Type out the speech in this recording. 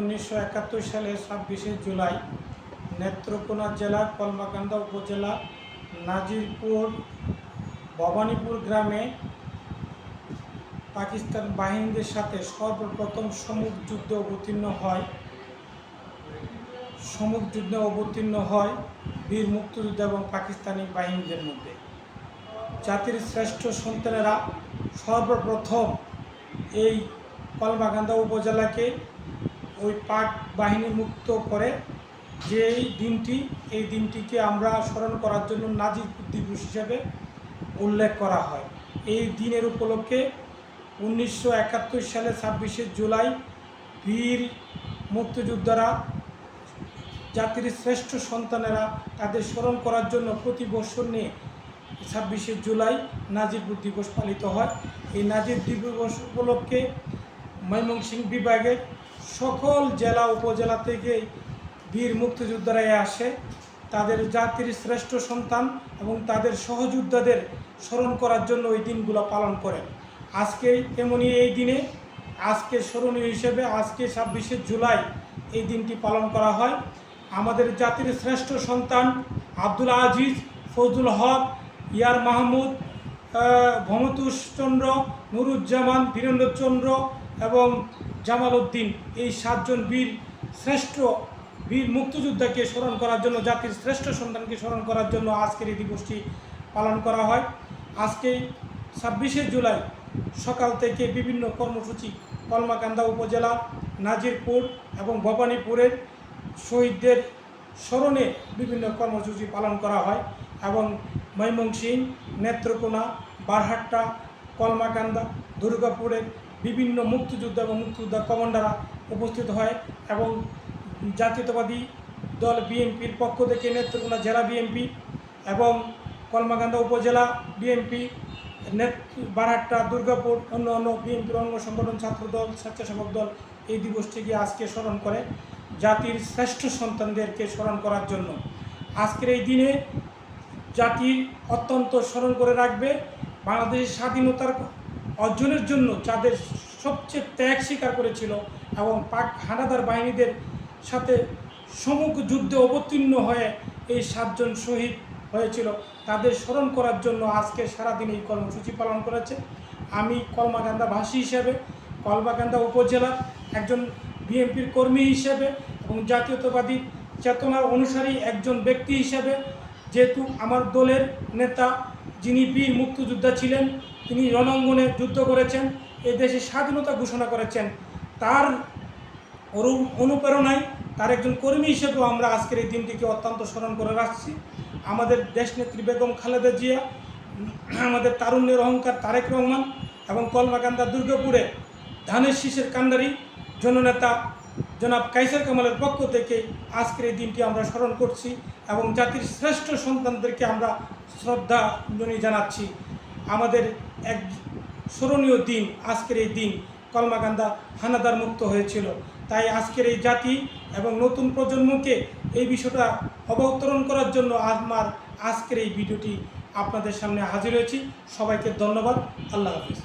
উনিশশো একাত্তর সালের ছাব্বিশে জুলাই নেত্রকোনা জেলার কলমাকান্দা উপজেলা, নাজিরপুর, ভবানীপুর গ্রামে পাকিস্তান বাহিনীদের সাথে সর্বপ্রথম সমুখ যুদ্ধে অবতীর্ণ হয়। সমুখ যুদ্ধে অবতীর্ণ হয় বীর মুক্তিযুদ্ধ এবং পাকিস্তানি বাহিনীদের মধ্যে। জাতির শ্রেষ্ঠ সন্তানেরা সর্বপ্রথম এই কলমাকান্দা উপজেলাকে ওই পাক বাহিনী মুক্ত করে যে এই দিনটি, এই দিনটিকে আমরা স্মরণ করার জন্য নাজির দিবস হিসেবে উল্লেখ করা হয়। এই দিনের উপলক্ষে উনিশশো একাত্তর সালে ছাব্বিশে জুলাই বীর মুক্তিযোদ্ধারা, জাতির শ্রেষ্ঠ সন্তানেরা তাদের স্মরণ করার জন্য প্রতি বছর নিয়ে ছাব্বিশে জুলাই নাজিরপুর দিবস পালিত হয়। এই নাজির দিবস উপলক্ষে ময়মনসিংহ বিভাগের সকল জেলা উপজেলা থেকে বীর মুক্তিযোদ্ধারা আসে। তাদের জাতির শ্রেষ্ঠ সন্তান এবং তাদের সহযোদ্ধাদের স্মরণ করার জন্য ওই দিনগুলো পালন করেন। আজকে তেমনি এই দিনে, আজকে স্মরণীয় হিসেবে আজকে ছাব্বিশে জুলাই এই দিনটি পালন করা হয়। আমাদের জাতির শ্রেষ্ঠ সন্তান আব্দুল আজিজ, ফজলুল হক, ইয়ার মাহমুদ ভমতুষচন্দ্র নুরুজ্জামান, বীরেন্দ্রচন্দ্র এবং জামাল উদ্দিন এই সাতজন বীর শ্রেষ্ঠ বীর মুক্তিযোদ্ধাকে স্মরণ করার জন্য, জাতির শ্রেষ্ঠ সন্তানকে স্মরণ করার জন্য আজকের এই দিবসটি পালন করা হয়। আজকে ছাব্বিশে জুলাই সকাল থেকে বিভিন্ন কর্মসূচি, কলমাকান্দা উপজেলা, নাজিরপুর এবং ভবানীপুরের শহীদদের স্মরণে বিভিন্ন কর্মসূচি পালন করা হয় এবং ময়মনসিংহ, নেত্রকোনা, বারহাট্টা, কলমাকান্দা, দুর্গাপুরের বিভিন্ন মুক্তিযোদ্ধা এবং মুক্তিযোদ্ধা কমান্ডাররা উপস্থিত হয় এবং জাতীয়তাবাদী দল বিএনপির পক্ষ থেকে নেত্রকোনা জেলা বিএনপি এবং কলমাকান্দা উপজেলা বিএনপি নেত বারহাট্টা দুর্গাপুর, অন্য অন্য বিএনপির অঙ্গ সংগঠন, ছাত্রদল, স্বেচ্ছাসেবক দল এই দিবসটিকে আজকে স্মরণ করে জাতির শ্রেষ্ঠ সন্তানদেরকে স্মরণ করার জন্য। আজকের এই দিনে জাতির অত্যন্ত স্মরণ করে রাখবে। বাংলাদেশের স্বাধীনতার অর্জনের জন্য যাদের সবচেয়ে ত্যাগ স্বীকার করেছিল এবং পাক হানাদার বাহিনীদের সাথে সমুখ যুদ্ধে অবতীর্ণ হয়ে এই সাতজন শহীদ হয়েছিল। তাদের স্মরণ করার জন্য আজকে সারাদিন এই কর্মসূচি পালন করেছে। আমি কলমাকান্দা ভাষী হিসেবে কলমাকান্দা উপজেলার একজন বিএনপির কর্মী হিসেবে এবং জাতীয়তাবাদী চেতনার অনুসারী একজন ব্যক্তি হিসেবে, যেহেতু আমার দলের নেতা যিনি বীর মুক্তিযোদ্ধা ছিলেন, তিনি রণাঙ্গনে যুদ্ধ করেছেন, এ দেশে স্বাধীনতা ঘোষণা করেছেন। তার অনুপ্রেরণায় তার একজন কর্মী হিসেবেও আমরা আজকের এই দিনটিকে অত্যন্ত স্মরণ করে রাখছি। আমাদের দেশনেত্রী বেগম খালেদা জিয়া, আমাদের তারুণ্যের অহংকার তারেক রহমান এবং কলমাকান্দা দুর্গাপুরে ধানের শীষের কান্ডারি, জননেতা জনাব কাইসার কামালের পক্ষ থেকে আজকের এই দিনটি আমরা স্মরণ করছি এবং জাতির শ্রেষ্ঠ সন্তানদেরকে আমরা শ্রদ্ধা জানাচ্ছি। আমাদের এক স্মরণীয় দিন, আজকের এই দিন কলমাকান্দা হানাদার মুক্ত হয়েছিল। তাই আজকের এই জাতি এবং নতুন প্রজন্মকে এই বিষয়টা অবতরণ করার জন্য আমার আজকের এই ভিডিওটি আপনাদের সামনে হাজির হয়েছি। সবাইকে ধন্যবাদ। আল্লাহ হাফিজ।